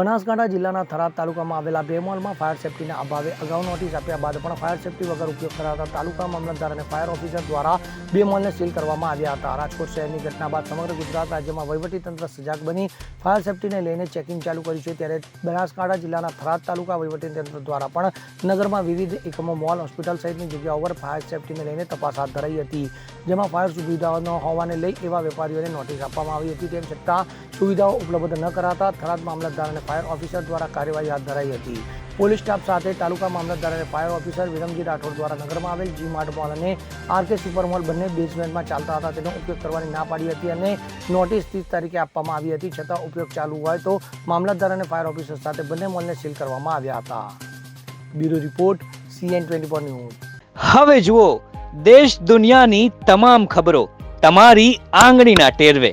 બનાસકાંઠા જિલ્લાના થરાદ તાલુકામાં આવેલા બે મોલમાં ફાયર સેફટીના અભાવે અગાઉ નોટિસ આપ્યા બાદ પણ ફાયર સેફટી વગર ઉપયોગ કરાતા તાલુકા મામલતદાર અને ફાયર ઓફિસર દ્વારા બે મોલને સીલ કરવામાં આવ્યા હતા. રાજકોટ શહેરની ઘટના બાદ સમગ્ર ગુજરાત રાજ્યમાં વહીવટીતંત્ર સજાગ બની ફાયર સેફટીને લઈને ચેકિંગ ચાલુ કર્યું છે. ત્યારે બનાસકાંઠા જિલ્લાના થરાદ તાલુકા વહીવટીતંત્ર દ્વારા પણ નગરમાં વિવિધ એકમો, મોલ, હોસ્પિટલ સહિતની જગ્યાઓ પર ફાયર સેફટીને લઈને તપાસ હાથ ધરાઈ હતી. જેમાં ફાયર સુવિધાઓ ન હોવાને લઈ એવા વેપારીઓને નોટિસ આપવામાં આવી હતી. તેમ છતાં સુવિધાઓ ઉપલબ્ધ ન કરાતા થરાદ મામલતદાર અને ફાયર ઓફિસર દ્વારા કાર્યવાહી હાથ ધરાઈ હતી. પોલીસ સ્ટાફ સાથે તાલુકા મામલતદાર અને ફાયર ઓફિસર વિરમજી રાઠોડ દ્વારા નગરમાં આવેલ જી માર્ટ મોલ અને આરકે સુપર મોલ બંને બેઝમેન્ટમાં ચાલતા હતા. તેનો ઉપયોગ કરવાની ના પાડી હતી અને નોટિસ ત્રીસ તારીખે આપવામાં આવી હતી. છતાં ઉપયોગ ચાલુ હોય તો મામલતદાર અને ફાયર ઓફિસર સાથે બંને મોલને સીલ કરવામાં આવ્યા હતા. Bureau report, CN twenty four news. હવે જુઓ, દેશ દુનિયાની તમામ ખબરો તમારી આંગળીના ટેરવે.